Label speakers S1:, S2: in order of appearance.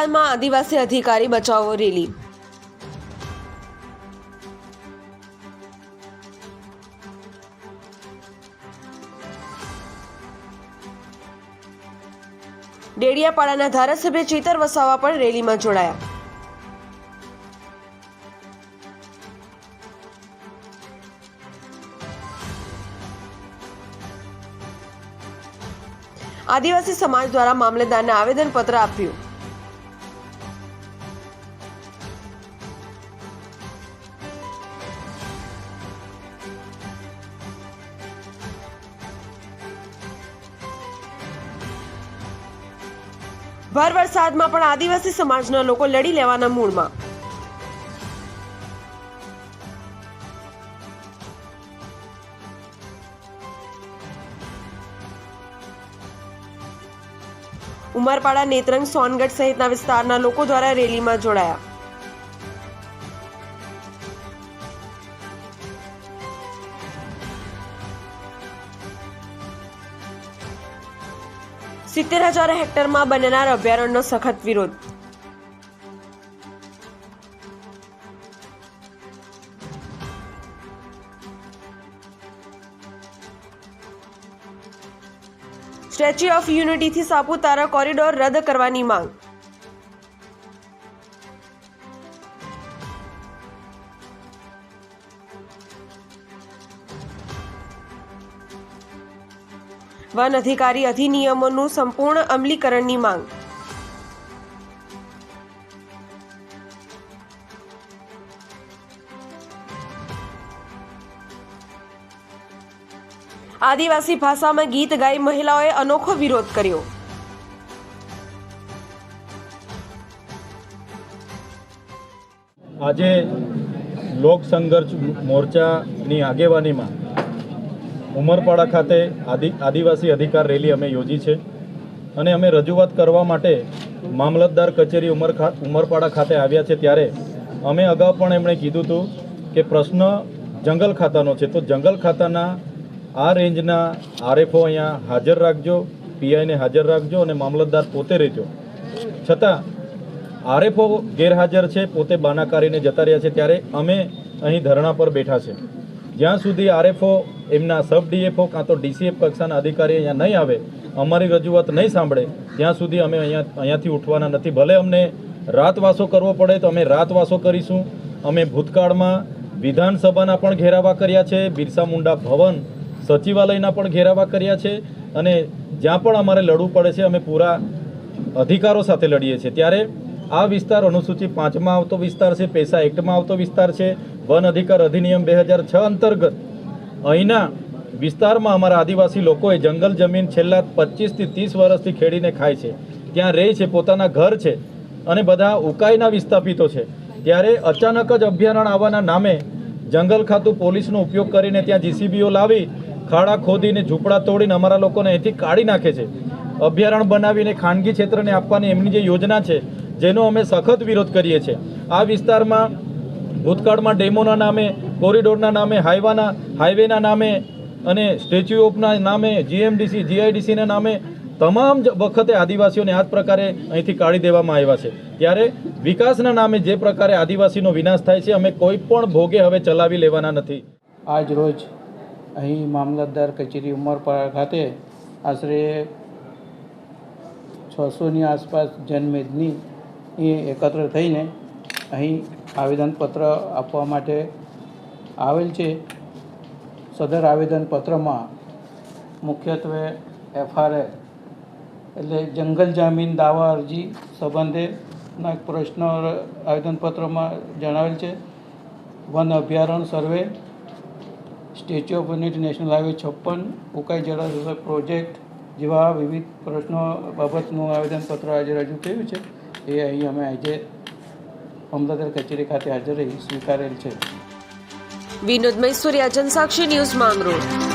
S1: વરસાદમાં આદિવાસી અધિકારી બચાવો રેલી. ડેડિયાપાડાના ધારાસભ્ય ચેતર વસાવા પણ રેલીમાં જોડાયા. આદિવાસી સમાજ દ્વારા મામલેદારને આવેદનપત્ર આપ્યું. ભર વરસાદમાં પણ આદિવાસી સમાજના લોકો લડી લેવાના મૂળમાં. ઉમરપાડા નેત્રંગ સોનગઢ સહિતના વિસ્તારના લોકો દ્વારા રેલીમાં જોડાયા. સિત્તેર હજાર હેક્ટરમાં બનનાર અભયારણ્યનો સખત વિરોધ. સ્ટેચ્યુ ઓફ યુનિટીથી સાપુતારા કોરિડોર રદ કરવાની માંગ. વન અધિકારી અધિનિયમોનું સંપૂર્ણ અમલીકરણની માંગ. આદિવાસી ભાષામાં ગીત ગાઈ મહિલાઓએ અનોખો વિરોધ કર્યો.
S2: આજે લોક સંઘર્ષ મોરચાની આગેવાનીમાં ઉમરપાડા ખાતે આદિ, આદિવાસી અધિકાર રેલી અમે યોજી છે. અને અમે રજૂઆત કરવા માટે મામલતદાર કચેરી ઉમર ઉમરપાડા ખાતે આવ્યા છે ત્યારે અમે અગાઉ પણ એમણે કીધું હતું કે પ્રશ્ન જંગલ ખાતાનો છે. તો જંગલ ખાતાના આ રેન્જના આરએફઓ અહીંયા હાજર રાખજો, પીઆઈને હાજર રાખજો અને મામલતદાર પોતે રહેજો. છતાં આરએફઓ ગેરહાજર છે, પોતે બાનાકારીને જતા રહ્યા છે ત્યારે અમે અહીં ધરણા પર બેઠા છે. જ્યાં સુધી આરએફઓ એમના સબ ડીએફઓ કાં તો ડીસીએફ કક્ષાના અધિકારી અહીંયા નહીં આવે, અમારી રજૂઆત નહીં સાંભળે, ત્યાં સુધી અમે અહીંયા, અહીંયાથી ઉઠવાના નથી. ભલે અમને રાતવાસો કરવો પડે તો અમે રાતવાસો કરીશું. અમે ભૂતકાળમાં વિધાનસભાના પણ ઘેરાવા કર્યા છે, બિરસા મુંડા ભવન સચિવાલયના પણ ઘેરાવા કર્યા છે અને જ્યાં પણ અમારે લડવું પડે છે, અમે પૂરા અધિકારો સાથે લડીએ છીએ. ત્યારે આ વિસ્તાર અનુસૂચિ પાંચમાં આવતો વિસ્તાર છે, પૈસા એક્ટમાં આવતો વિસ્તાર છે વન અધિકાર અધિનિયમ બે હજાર છ અંતર્ગત અહીંના વિસ્તારમાં અમારા આદિવાસી લોકોએ જંગલ જમીન છેલ્લા પચીસથી ત્રીસ વર્ષથી ખેડીને ખાય છે. ત્યાં રહે છે, પોતાના ઘર છે અને બધા ઉકાઈના વિસ્થાપિતો છે. ત્યારે અચાનક જ અભયારણ્ય આવવાના નામે જંગલ ખાતું પોલીસનો ઉપયોગ કરીને ત્યાં જીસીબીઓ લાવી, ખાડા ખોદીને ઝૂંપડા તોડીને અમારા લોકોને અહીંથી કાઢી નાખે છે. અભયારણ્ય બનાવીને ખાનગી ક્ષેત્રને આપવાની એમની જે યોજના છે, જેનો અમે સખત વિરોધ કરીએ છીએ. આ વિસ્તારમાં ભૂતકાળમાં ડેમોના નામે, કોરિડોરના નામે, હાઈવાના, હાઈવેના નામે અને સ્ટેચ્યુ ઓફના નામે, જીએમડીસી, જીઆઈડીસીના નામે તમામ વખતે આદિવાસીઓને આ જ પ્રકારે અહીંથી કાઢી દેવામાં આવ્યા છે. ત્યારે વિકાસના નામે જે પ્રકારે આદિવાસીનો વિનાશ થાય છે, અમે કોઈ પણ ભોગે હવે ચલાવી લેવાના નથી.
S3: આજ રોજ અહીં મામલતદાર કચેરી ઉમરપાડા ખાતે આશરે છસોની આસપાસ જનમેદની એ એકત્ર થઈને અહીં આવેદનપત્ર આપવા માટે આવેલ છે. સદર આવેદનપત્રમાં મુખ્યત્વે એફઆરએ એટલે જંગલ જામીન દાવા અરજી સંબંધેના પ્રશ્ન આવેદનપત્રમાં જણાવેલ છે. વન અભયારણ્ય survey, statue of unity national highway છપ્પન, ઉકાઈ જળાશય પ્રોજેક્ટ જેવા વિવિધ પ્રશ્નો બાબતનું આવેદનપત્ર આજે રજૂ થયું છે. એ અહીં અમે આજે અમદાવાદ કચેરી ખાતે હાજર રહી સ્વીકારેલ છે.
S1: વિનોદ મૈસુરિયા જનસાક્ષી ન્યૂઝ માંગરોળ.